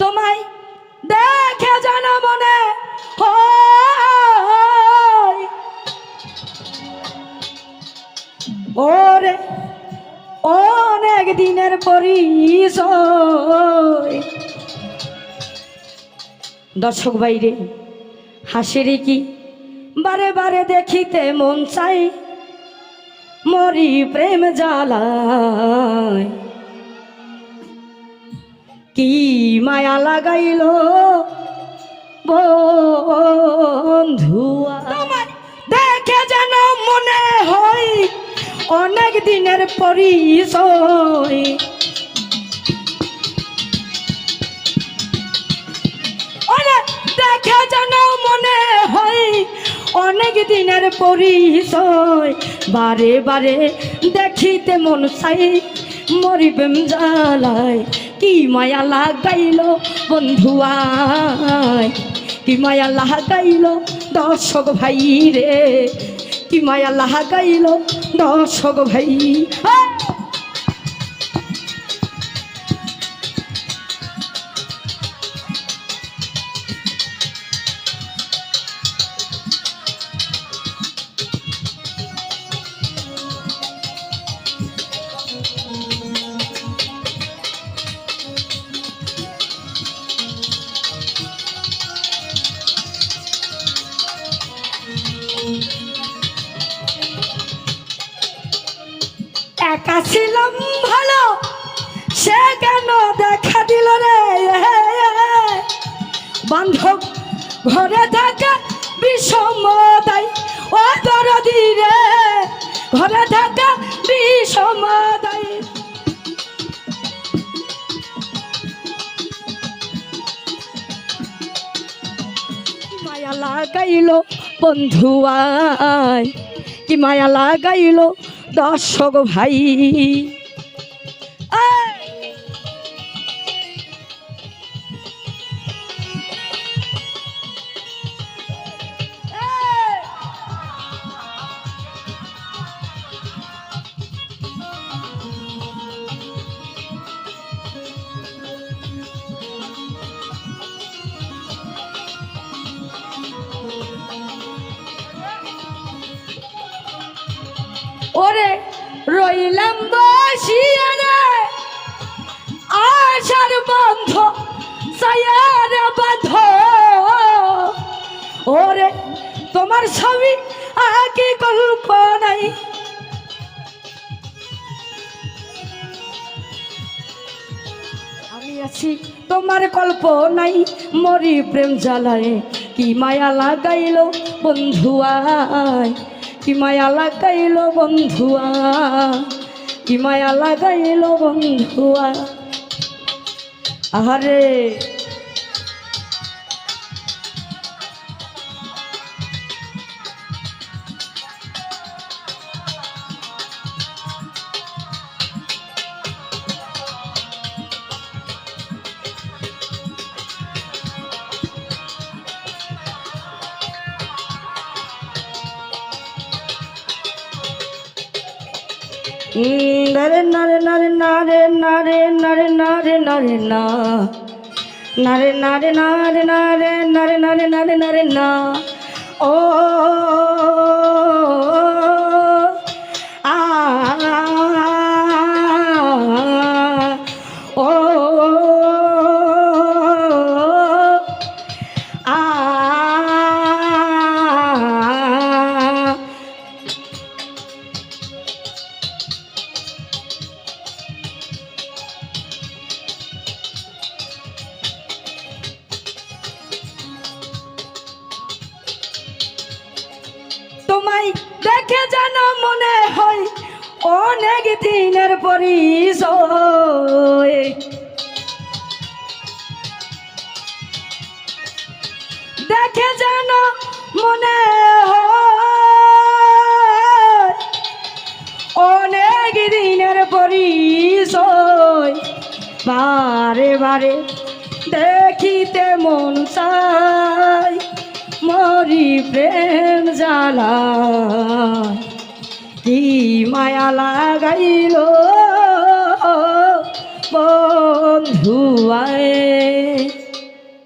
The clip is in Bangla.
তোমায় দেখে জানা মনে ওরে, অনেক দিনের পরিচয়। দর্শক বাইরে হাসিরে কি বারে বারে দেখিতে মন চাই মরি প্রেম জ্বালায়। কি মায়া লাগাইল বন্ধুয়া? দেখে যেন মনে হয় অনেক দিনের পরিচয়। যেন মনে হয় অনেক দিনের পরিচয়। বারে বারে দেখিতে মন চাই, মরিবেম জ্বালায় কি মায়া লাগাইল বন্ধুয়ায় কি মায়া লাগাইল দর্শক ভাই রে? কি মায়া লাগাইল দর্শক ভাই? একা ছিলাম ভালো সে কেন দেখা দিল রে? বান্ধব ঘরে থাকা বিষমতাই ও দরদি রে ঘরে থাকা বিষমতাই মায়া লাগাইল বন্ধুয়ায় কি মায়া লাগাইল দর্শক ভাই। ওরে রইলাম আশার বন্ধ বাঁধ। ওরে তোমার ছবি আগে গল্প নাই আমি আছি তোমার কল্প নাই মরি প্রেম জ্বালায়। কি মায়া লাগাইল বন্ধুয়ায়। কি মায়া লাগাইল বন্ধুয়া? কি মায়া লাগাইল বন্ধুয়া? আহারে নারে নরে নরে নরে নরে নরে নরে নরে না নরে নরে নরে নরে নরে নরে নরে নরে না ও দেখে যেন মনে হয় অনেক দিনের পরিচয়। দেখে যেন মনে হয় অনেক দিনের পরিচয়। বারে বারে দেখিতে মন চাই মরি প্রেম জ্বালা। কি মায়া লাগাইল?